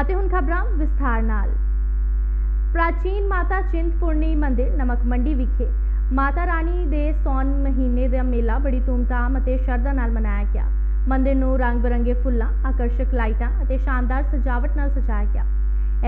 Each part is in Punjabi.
ਅਤੇ ਹੁਣ ਖਬਰਾਂ ਵਿਸਥਾਰ ਨਾਲ। ਪ੍ਰਾਚੀਨ ਮਾਤਾ ਚਿੰਤਪੁਰਨੀ ਮੰਦਿਰ ਨਮਕ ਮੰਡੀ ਵਿਖੇ ਮਾਤਾ ਰਾਣੀ ਦੇ ਸੌਣ ਮਹੀਨੇ ਦਾ ਮੇਲਾ ਬੜੀ ਧੂਮਧਾਮ ਅਤੇ ਸ਼ਰਧਾ ਨਾਲ ਮਨਾਇਆ ਗਿਆ। ਮੰਦਿਰ ਨੂੰ ਰੰਗ-ਬਰੰਗੇ ਫੁੱਲਾਂ, ਆਕਰਸ਼ਕ ਲਾਈਟਾਂ ਅਤੇ ਸ਼ਾਨਦਾਰ ਸਜਾਵਟ ਨਾਲ ਸਜਾਇਆ ਗਿਆ।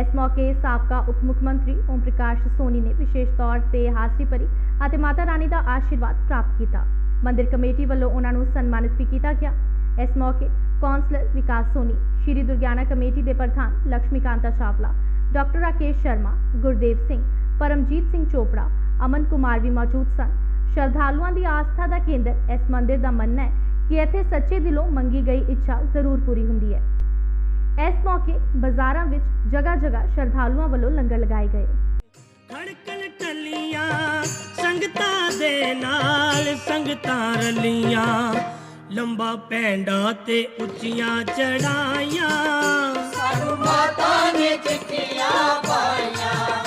ਇਸ ਮੌਕੇ ਸਾਬਕਾ ਉਪ ਮੁੱਖ ਮੰਤਰੀ ਓਮ ਪ੍ਰਕਾਸ਼ ਸੋਨੀ ਨੇ ਵਿਸ਼ੇਸ਼ ਤੌਰ ਤੇ ਹਾਜ਼ਰੀ ਭਰੀ ਅਤੇ ਮਾਤਾ ਰਾਣੀ ਦਾ ਆਸ਼ੀਰਵਾਦ ਪ੍ਰਾਪਤ ਕੀਤਾ। ਮੰਦਿਰ ਕਮੇਟੀ ਵੱਲੋਂ ਉਹਨਾਂ ਨੂੰ ਸਨਮਾਨਿਤ ਵੀ ਕੀਤਾ ਗਿਆ। ਇਸ ਮੌਕੇ ਕੌਂਸਲਰ ਵਿਕਾਸ ਸੋਨੀ ਸ਼੍ਰੀ ਦੁਰਗਿਆਨਾ ਕਮੇਟੀ ਦੇ ਪ੍ਰਧਾਨ ਲక్ష్ਮੀ ਚਾਵਲਾ, ਡਾਕਟਰ ਰਾਕੇਸ਼ ਸ਼ਰਮਾ, ਗੁਰਦੇਵ ਸਿੰਘ, ਪਰਮਜੀਤ ਸਿੰਘ ਚੋਪੜਾ, ਅਮਨ ਕੁਮਾਰ ਵੀ ਮੌਜੂਦ ਸਨ। ਸ਼ਰਧਾਲੂਆਂ ਦੀ ਆਸਥਾ ਦਾ ਕੇਂਦਰ ਇਸ ਮੰਦਿਰ ਦਾ ਮੰਨਣਾ ਹੈ ਕਿ ਇੱਥੇ ਸੱਚੇ ਦਿਲੋਂ ਮੰਗੀ ਗਈ ਇੱਛਾ ਜ਼ਰੂਰ ਪੂਰੀ ਹੁੰਦੀ ਹੈ। ਇਸ ਮੌਕੇ ਬਾਜ਼ਾਰਾਂ ਵਿੱਚ ਜਗ੍ਹਾ ਜਗ੍ਹਾ ਸ਼ਰਧਾਲੂਆਂ ਵੱਲੋਂ ਲੰਗਰ ਲਗਾਏ ਗਏ। ਖੜਕਣ ਟੱਲੀਆਂ ਸੰਗਤਾਂ ਦੇ ਨਾਲ, ਸੰਗਤਾਂ ਰਲੀਆਂ। ਲੰਬਾ ਪੈਂਡਾ ਤੇ ਉੱਚੀਆਂ ਚੜਾਈਆਂ। ਸਾਨੂੰ ਮਾਤਾ ਨੇ ਚਿੱਠੀਆਂ ਪਾਈਆਂ।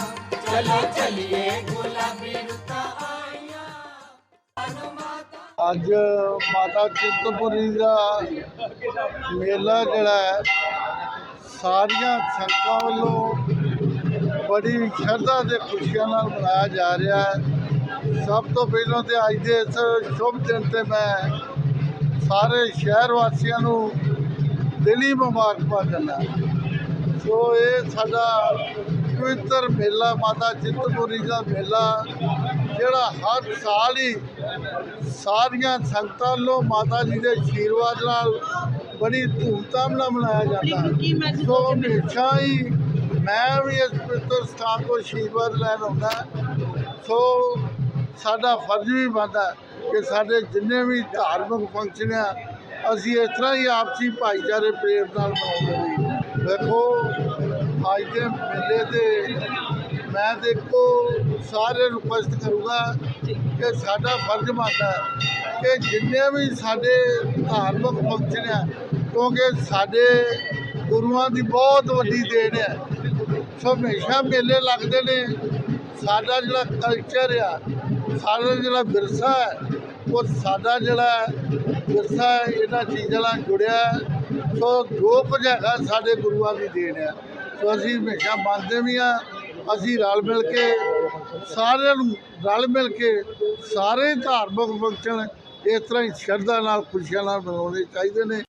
ਚਲੋ ਚੱਲੀਏ ਗੁਲਾਬੀ ਰੁੱਤਾਂ ਆਈਆਂ। ਅੱਜ ਮਾਤਾ ਚਿੰਤਪੁਰੀ ਦਾ ਮੇਲਾ ਜਿਹੜਾ ਹੈ ਸਾਰੀਆਂ ਸੰਗਤਾਂ ਵੱਲੋਂ ਬੜੀ ਸ਼ਰਧਾ ਤੇ ਖੁਸ਼ੀਆਂ ਨਾਲ ਮਨਾਇਆ ਜਾ ਰਿਹਾ ਹੈ। ਸਭ ਤੋਂ ਪਹਿਲਾਂ ਤੇ ਅੱਜ ਦੇ ਇਸ ਸ਼ੁਭ ਦਿਨ ਤੇ ਮੈਂ ਸਾਰੇ ਸ਼ਹਿਰ ਵਾਸੀਆਂ ਨੂੰ ਦਿਲੀ ਮੁਬਾਰਕਬਾਦ ਦਿੰਦਾ। ਸੋ ਇਹ ਸਾਡਾ ਪਵਿੱਤਰ ਮੇਲਾ ਮਾਤਾ ਚਿੰਤਪੁਰੀ ਦਾ ਮੇਲਾ ਜਿਹੜਾ ਹਰ ਸਾਲ ਹੀ ਸਾਰੀਆਂ ਸੰਗਤਾਂ ਵੱਲੋਂ ਮਾਤਾ ਜੀ ਦੇ ਆਸ਼ੀਰਵਾਦ ਨਾਲ ਬੜੀ ਧੂਮਧਾਮ ਨਾਲ ਮਨਾਇਆ ਜਾਂਦਾ ਸੋ ਹਮੇਸ਼ਾ ਹੀ ਮੈਂ ਵੀ ਇਸ ਪਵਿੱਤਰ ਸਥਾਨ ਤੋਂ ਆਸ਼ੀਰਵਾਦ ਲੈਣ ਆਉਂਦਾ। ਸੋ ਸਾਡਾ ਫਰਜ਼ ਵੀ ਬਣਦਾ ਕਿ ਸਾਡੇ ਜਿੰਨੇ ਵੀ ਧਾਰਮਿਕ ਫੰਕਸ਼ਨ ਆ ਅਸੀਂ ਇਸ ਤਰ੍ਹਾਂ ਹੀ ਆਪਸੀ ਭਾਈਚਾਰੇ ਪ੍ਰੇਮ ਨਾਲ ਮਨਾਉਂਦੇ ਦੇਖੋ ਅੱਜ ਦੇ ਮੇਲੇ ਤੇ ਮੈਂ ਦੇਖੋ ਸਾਰੇ ਰਿਕੁਐਸਟ ਕਰੂੰਗਾ ਕਿ ਸਾਡਾ ਫਰਜ਼ ਬਣਦਾ ਹੈ ਕਿ ਜਿੰਨੇ ਵੀ ਸਾਡੇ ਧਾਰਮਿਕ ਫੰਕਸ਼ਨ ਆ ਕਿਉਂਕਿ ਸਾਡੇ ਗੁਰੂਆਂ ਦੀ ਬਹੁਤ ਵੱਡੀ ਦੇਣ ਹੈ ਸੋ ਹਮੇਸ਼ਾ ਮੇਲੇ ਲੱਗਦੇ ਨੇ। ਸਾਡਾ ਜਿਹੜਾ ਕਲਚਰ ਆ ਸਾਡਾ ਜਿਹੜਾ ਵਿਰਸਾ ਹੈ ਉਹ ਸਾਡਾ ਜਿਹੜਾ ਵਿਰਸਾ ਇਹਨਾਂ ਚੀਜ਼ਾਂ ਨਾਲ ਜੁੜਿਆ ਸੋ ਜੋ ਕੁਝ ਹੈਗਾ ਸਾਡੇ ਗੁਰੂਆਂ ਦੀ ਦੇਣ ਹੈ। ਸੋ ਅਸੀਂ ਹਮੇਸ਼ਾ ਮੰਨਦੇ ਵੀ ਆ ਅਸੀਂ ਰਲ ਮਿਲ ਕੇ ਸਾਰਿਆਂ ਨੂੰ ਰਲ ਮਿਲ ਕੇ ਸਾਰੇ ਧਾਰਮਿਕ ਫੰਕਸ਼ਨ ਇਸ ਤਰ੍ਹਾਂ ਹੀ ਸ਼ਰਧਾ ਨਾਲ, ਖੁਸ਼ੀਆਂ ਨਾਲ ਮਨਾਉਣੇ ਚਾਹੀਦੇ ਨੇ।